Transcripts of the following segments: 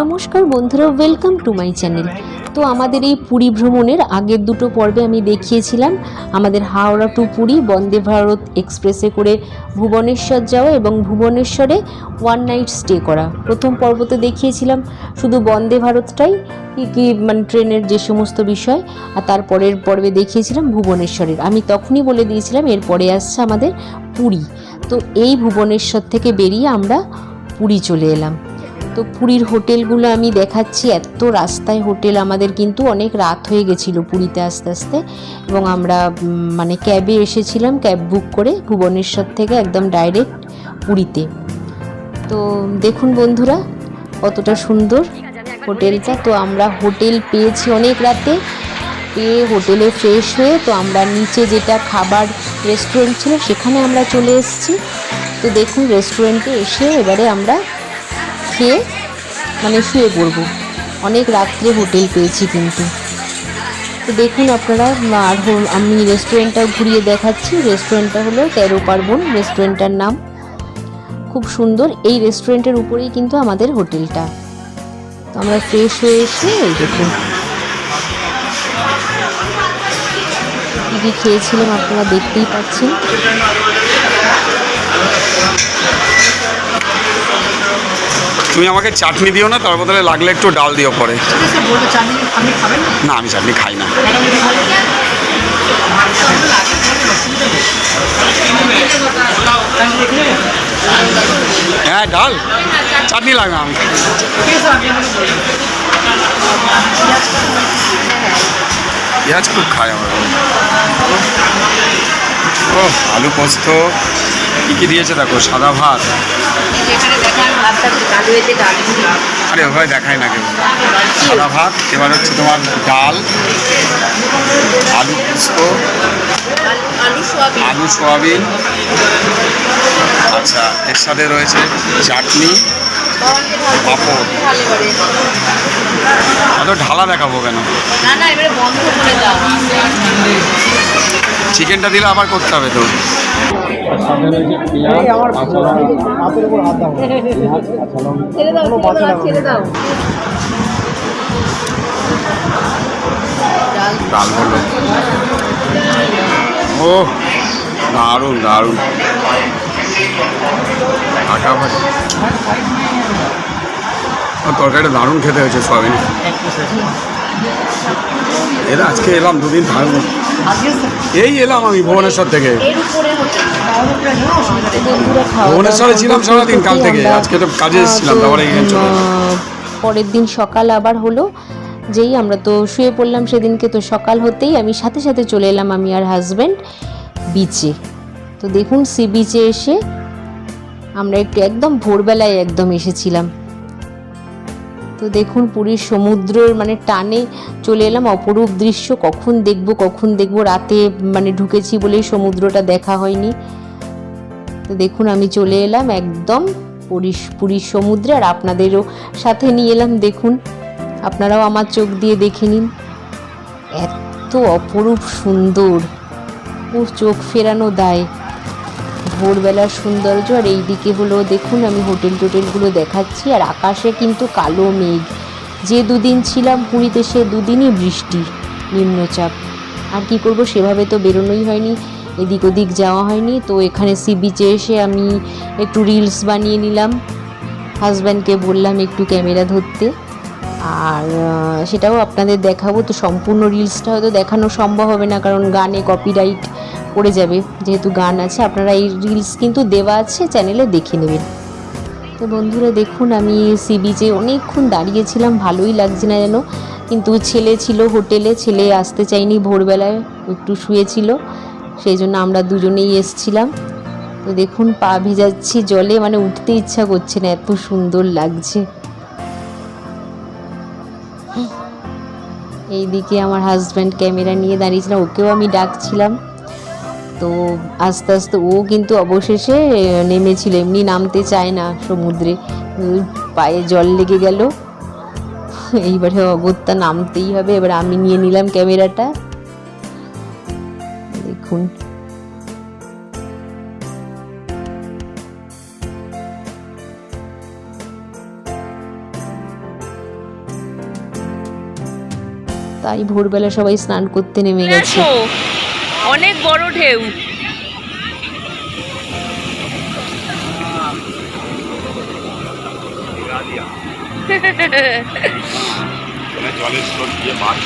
নমস্কার বন্ধুরা welcome to my channel তো আমাদের এই পুরী ভ্রমণের আগের দুটো পর্বে আমি দেখিয়েছিলাম। আমাদের হাওড়া টু পুরী, বন্দে ভারত এক্সপ্রেসে করে ভুবনেশ্বর যাওয়া এবং ভুবনেশ্বরে ওয়ান নাইট স্টে করা। প্রথম পর্বতে দেখিয়েছিলাম শুধু বন্দে ভারতটাই, কি কি মানে ট্রেনের যে সমস্ত বিষয়, আর তারপরের পর্বে দেখিয়েছিলাম ভুবনেশ্বরের। আমি তখনই বলে দিয়েছিলাম, এরপরে আসছে আমাদের পুরী। তো এই ভুবনেশ্বর থেকে বেরিয়ে আমরা পুরী চলে এলাম। তো পুরীর হোটেলগুলো আমি দেখাচ্ছি, এত রাস্তায় হোটেল, আমাদের কিন্তু অনেক রাত হয়ে গেছিল পুরীতে আস্তে আস্তে। এবং আমরা মানে ক্যাবে এসেছিলাম, ক্যাব বুক করে ভুবনেশ্বর থেকে একদম ডাইরেক্ট পুরীতে। তো দেখুন বন্ধুরা, কতটা সুন্দর হোটেলটা। তো আমরা হোটেল পেয়েছি অনেক রাতে, পেয়ে হোটেলে ফ্রেশ হয়ে তো আমরা নিচে যেটা খাবার রেস্টুরেন্ট ছিল, সেখানে আমরা চলে এসেছি। তো দেখুন রেস্টুরেন্টে এসে এবারে আমরা খেয়ে মানে শুয়ে পড়ব। অনেক রাত্রে হোটেল পেয়েছি কিন্তু। তো দেখুন আপনারা, আর আমি রেস্টুরেন্টটা ঘুরিয়ে দেখাচ্ছি। রেস্টুরেন্টটা হলো তেরো পার্বণ রেস্টুরেন্টটার নাম। খুব সুন্দর। এই রেস্টুরেন্টের উপরেই কিন্তু আমাদের হোটেলটা। তো আমরা ফ্রেশ হয়ে এসে এই দেখুন। খেয়েছিলাম আপনারা দেখতেই পাচ্ছেন। তুমি আমাকে চাটনি দিও না তার বদলে লাগলে একটু ডাল দিও পরে। না আমি চাটনি খাই না। হ্যাঁ ডাল। চাটনি লাগবে আমি পেঁয়াজ খুব খাই আমার। ও আলু পোস্ত। কী কী দিয়েছে দেখো সাদা ভাত। আরে ওভাবে দেখায় না কেউ। সাদা ভাত এবার হচ্ছে তোমার ডাল আলু পোস্ত আলু সোয়াবিন। আচ্ছা এর সাথে রয়েছে চাটনি পাঁপড়। অত ঢালা দেখাবো কেন? চিকেনটা দিলে আবার করতে হবে তো। ডাল ও দারুণ দারুণ। কাটা ভাজি তরকারিটা দারুণ খেতে হয়েছে সয়াবিন। এরা আজকে এলাম দুদিন থাকব। এই এলাম আমি ভুবনেশ্বর থেকে। ভুবনেশ্বরে ছিলাম সারাদিন কাল থেকে। আজকে তো কাজে এসেছিলাম, পরের দিন সকাল আবার হলো যেই আমরা তো শুয়ে পড়লাম সেদিনকে তো সকাল হতেই আমি সাথে সাথে চলে এলাম আমি আর হাজব্যান্ড বিচে তো দেখুন সি বিচে এসে আমরা একটু একদম ভোরবেলায় একদম এসেছিলাম। তো দেখুন পুরীর সমুদ্রের মানে টানে চলে এলাম। অপরূপ দৃশ্য, কখন দেখব কখন দেখব, রাতে মানে ঢুকেছি বলেই সমুদ্রটা দেখা হয়নি। তো দেখুন, আমি চলে এলাম একদম পুরীর পুরীর সমুদ্রে। আর আপনাদেরও সাথে নিয়ে এলাম, দেখুন। আপনারাও আমার চোখ দিয়ে দেখে নিন। এত অপরূপ সুন্দর। ও চোখ ফেরানো দায়। ভোরবেলার সৌন্দর্য আর এইদিকে হলো, দেখুন আমি হোটেল টোটেলগুলো দেখাচ্ছি, আর আকাশে কিন্তু কালো মেঘ। যে দুদিন ছিলাম পুরীতে, সে দুদিনই বৃষ্টি, নিম্নচাপ। আর কি করব, সেভাবে তো বেরোনোই হয়নি, এদিক ওদিক যাওয়া হয়নি। তো এখানে সি বিচে এসে আমি একটু রিলস বানিয়ে নিলাম। হাজব্যান্ডকে বললাম একটু ক্যামেরা ধরতে। আর সেটাও আপনাদের দেখাবো। তো সম্পূর্ণ রিলসটা হয়তো দেখানো সম্ভব হবে না, কারণ গানে কপিরাইট পড়ে যাবে। যেহেতু গান আছে, আপনারা এই রিলস কিন্তু দেওয়া আছে চ্যানেলে দেখে নেবেন। তো বন্ধুরা, দেখুন, আমি সি বিচে অনেকক্ষণ দাঁড়িয়েছিলাম, ভালোই লাগছে না যেন। কিন্তু ছেলে ছিল হোটেলে, ছেলে আসতে চাইনি ভোরবেলায়, একটু শুয়েছিল। সেই জন্য আমরা দুজনেই এসছিলাম। তো দেখুন, পা ভেজাচ্ছি জলে মানে উঠতে ইচ্ছা করছে না, এত সুন্দর লাগছে। এইদিকে আমার হাজব্যান্ড ক্যামেরা নিয়ে দাঁড়িয়েছিলাম ওকেও আমি ডাকছিলাম। তো আস্তে আস্তে ও কিন্তু অবশেষে নেমেছিল, এমনি নামতে চায় না সমুদ্রে। পায়ে জল লেগে গেল। এইবারে অগত্যা নামতেই হবে। এবার আমি নিয়ে নিলাম ক্যামেরাটা। দেখুন। তাই ভোরবেলা সবাই স্নান করতে নেমে গেছে। অনেক বড় ঢেউ।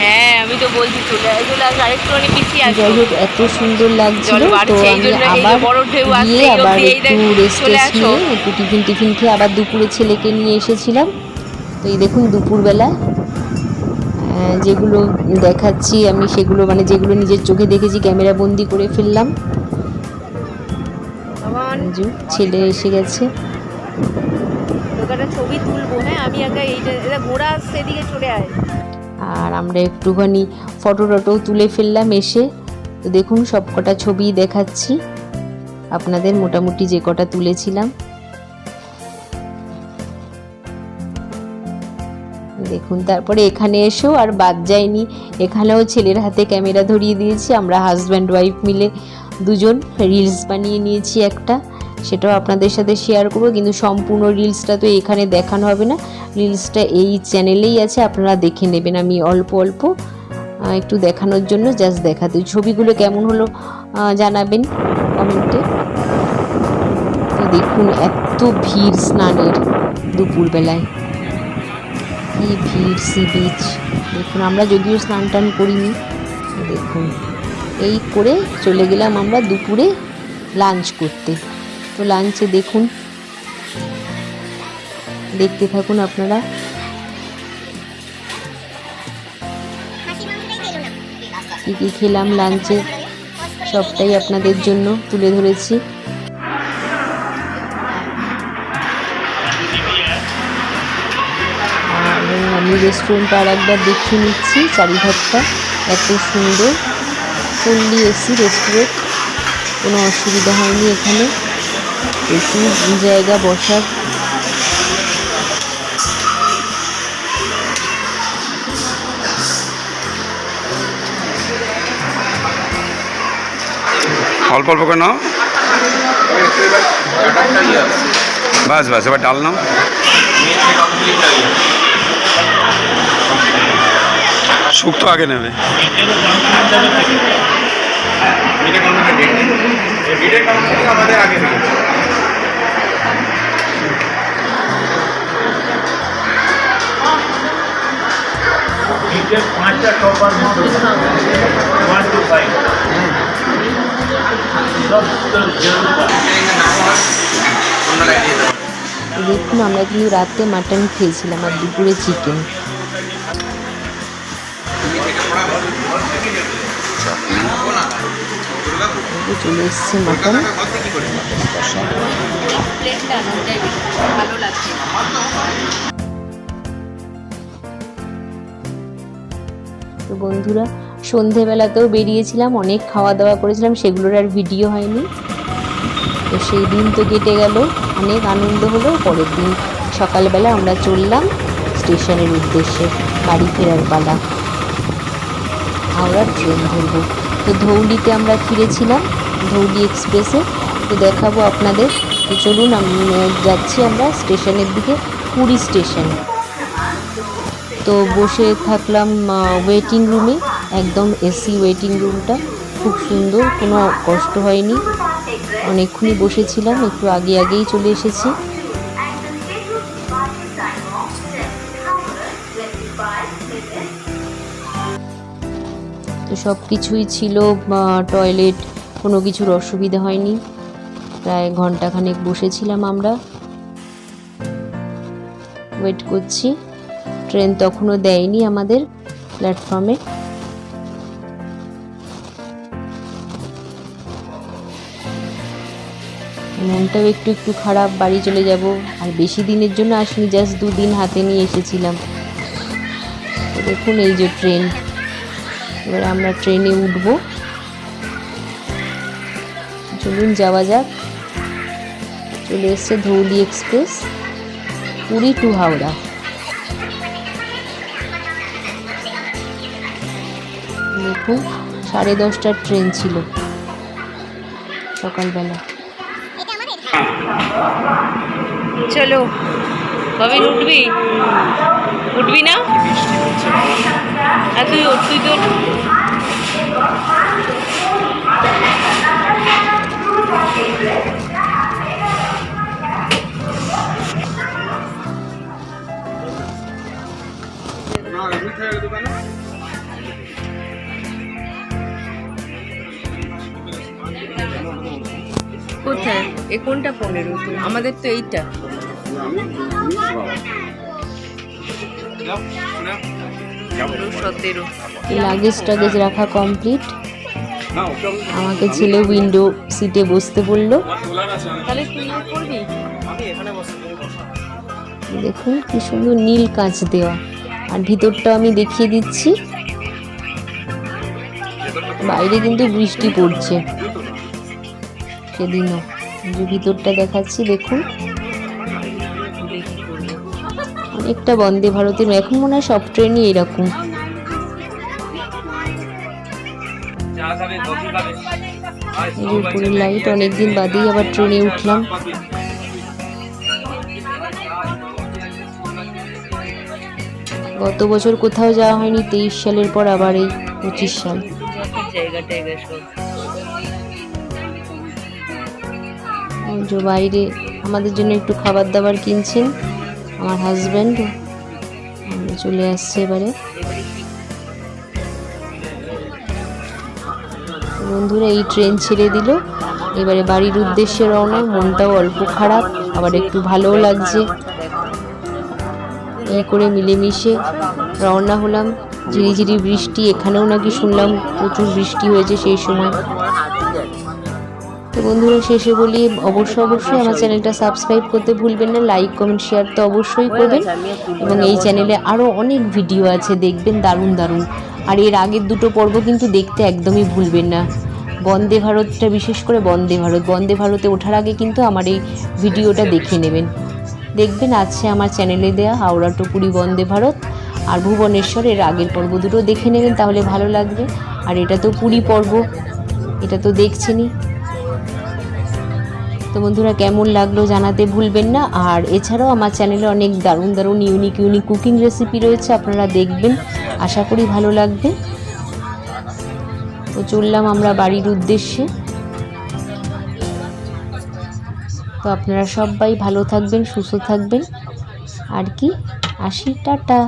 হ্যাঁ আমি তো বলছি চলে চলে আস পিছিয়ে আসো যাই হোক এত সুন্দর লাগছিল তো আমি আবার গিয়ে একটু রেস্ট। নিয়ে একটু টিফিন টিফিন খেয়ে আবার দুপুরে ছেলেকে নিয়ে এসেছিলাম। তো এই দেখুন দুপুরবেলা যেগুলো দেখাচ্ছি আমি সেগুলো মানে যেগুলো নিজের চোখে দেখেছি ক্যামেরা বন্দি করে ফেললাম। ছেলে এসে গেছে। ছবি তুলবো হ্যাঁ? আমি আগে এইটা ঘোড়া আসছে চলে আয়। আর আমরা একটুখানি ফটো টটো তুলে ফেললাম এসে। তো দেখুন সব কটা ছবি দেখাচ্ছি। আপনাদের মোটামুটি যে কটা তুলেছিলাম। দেখুন, তারপরে এখানে এসেও আর বাদ যায়নি। এখানেও ছেলের হাতে ক্যামেরা ধরিয়ে দিয়েছি, আমরা হাজব্যান্ড ওয়াইফ মিলে দুজন রিলস বানিয়ে নিয়েছি একটা। সেটাও আপনাদের সাথে শেয়ার করব, কিন্তু সম্পূর্ণ রিলসটা তো এখানে দেখানো হবে না। রিলসটা এই চ্যানেলেই আছে, আপনারা দেখে নেবেন। আমি অল্প অল্প একটু দেখানোর জন্য জাস্ট দেখাতে। ছবিগুলো কেমন হলো জানাবেন কমেন্টে। তো দেখুন, এত ভিড় স্নানের দুপুরবেলায়। কি ভিড় সি বিচ। দেখুন, আমরা যদিও স্নান টান করিনি, দেখুন। এই করে চলে গেলাম আমরা দুপুরে লাঞ্চ করতে। তো লাঞ্চে দেখুন, দেখতে থাকুন আপনারা। কী কী খেলাম লাঞ্চে, সবটাই আপনাদের জন্য তুলে ধরেছি। আমি রেস্টুরেন্টটা আর একবার দেখিয়ে নিচ্ছি চারিধারটা। এত সুন্দর। ফুললি এসি রেস্টুরেন্ট কোনো অসুবিধা হয়নি এখানে। প্রচুর জায়গা বসার। অল্প অল্প করে নাও। বাস বাস, এবার ডাল নাও। শুক্তো আগে নেবে। পাঁচটা টপার আমরা কিন্তু রাতে মাটন খেয়েছিলাম আর দুপুরে চিকেন চলে এসছে মাটন তো বন্ধুরা, সন্ধেবেলাতেও বেরিয়েছিলাম, অনেক খাওয়া দাওয়া করেছিলাম, সেগুলোর আর ভিডিও হয়নি। তো সেই দিন তো কেটে গেল, অনেক আনন্দ হলো, পরের দিন সকালবেলা আমরা চললাম স্টেশনের উদ্দেশ্যে, বাড়ি ফেরার পালা। হাওড়ার ট্রেন ধরবো। তো ধৌলিতে আমরা ফিরেছিলাম, ধৌলি এক্সপ্রেসে। তো দেখাবো আপনাদের। তো চলুন যাচ্ছি আমরা স্টেশনের দিকে, পুরী স্টেশন। তো বসে থাকলাম ওয়েটিং রুমে একদম এসি ওয়েটিং রুমটা খুব সুন্দর, কোনো কষ্ট হয়নি। অনেকক্ষণই বসেছিলাম, একটু আগে আগেই চলে এসেছি। সব কিছুই ছিল টয়লেট কোনো কিছুর অসুবিধা হয়নি। প্রায় ঘন্টাখানেক বসেছিলাম আমরা। ওয়েট করছি। ট্রেন তখনও দেয়নি আমাদের প্ল্যাটফর্মে মনটাও একটু একটু খারাপ, বাড়ি চলে যাব। আর বেশি দিনের জন্য আসিনি জাস্ট দুদিন হাতে নিয়ে এসেছিলাম। দেখুন এই যে ট্রেন এবার আমরা ট্রেনে উঠব। চলুন যাওয়া যাক। চলে এসছে ধৌলি এক্সপ্রেস, পুরী টু হাওড়া। দেখুন, সাড়ে দশটার ট্রেন ছিল সকালবেলা। চলো। কবে উঠবি? উঠবি না? হ্যাঁ তুই তুই তো কোথায়? এ কোনটা পনেরো? আমাদের তো এইটা। লাগেজ টাগেজ রাখা কমপ্লিট আমাকে ছেলে উইন্ডো সিটে বসতে বলল। দেখুন কি সুন্দর নীল কাঁচ দেওয়া। আর ভিতরটা আমি দেখিয়ে দিচ্ছি। বাইরে কিন্তু বৃষ্টি পড়ছে। সেদিনও। ভিতরটা দেখাচ্ছি, দেখুন। অনেকটা বন্দে ভারতের এখন মনে হয় সব ট্রেনই এরকম লাইট অনেকদিন বাদেই আবার ট্রেনে উঠলাম। গত বছর কোথাও যাওয়া হয়নি, তেইশ সালের পর আবার এই পঁচিশ সাল। বাইরে আমাদের জন্য একটু খাবার দাবার কিনছেন। আমার হাজব্যান্ড চলে আসছে এবারে। বন্ধুরা, এই ট্রেন ছেড়ে দিল। এবারে বাড়ির উদ্দেশ্যে রওনা, মনটাও অল্প খারাপ, আবার একটু ভালোও লাগছে। এই করে মিলেমিশে রওনা হলাম। ঝিরিঝিরি বৃষ্টি, এখানেও নাকি শুনলাম প্রচুর বৃষ্টি হয়েছে সেই সময়। বন্ধুরা শেষে বলি অবশ্যই অবশ্যই আমার চ্যানেলটা সাবস্ক্রাইব করতে ভুলবেন না লাইক কমেন্ট শেয়ার তো অবশ্যই করবেন। এবং এই চ্যানেলে আরও অনেক ভিডিও আছে দেখবেন দারুণ দারুণ। আর এর আগের দুটো পর্ব কিন্তু দেখতে একদমই ভুলবেন না। বন্দে ভারতটা বিশেষ করে বন্দে ভারত। বন্দে ভারতে ওঠার আগে কিন্তু আমার এই ভিডিওটা দেখে নেবেন। দেখবেন আছে আমার চ্যানেলে দেয়া হাওড়া টুকুরি বন্দে ভারত আর ভুবনেশ্বর এর আগের পর্ব দুটো দেখে নেবেন তাহলে ভালো লাগবে। আর এটা তো পুরী পর্ব এটা তো দেখছেনই। তো বন্ধুরা, কেমন লাগল জানাতে ভুলবেন না। আর এছাড়াও আমার চ্যানেলে অনেক দারুণ দারুণ ইউনিক ইউনিক কুকিং রেসিপি রয়েছে, আপনারা দেখবেন। আশা করি ভালো লাগবে। তো চললাম আমরা বাড়ির উদ্দেশ্যে। তো আপনারা সবাই ভালো থাকবেন, সুস্থ থাকবেন। আর কি? আসি, টাটা।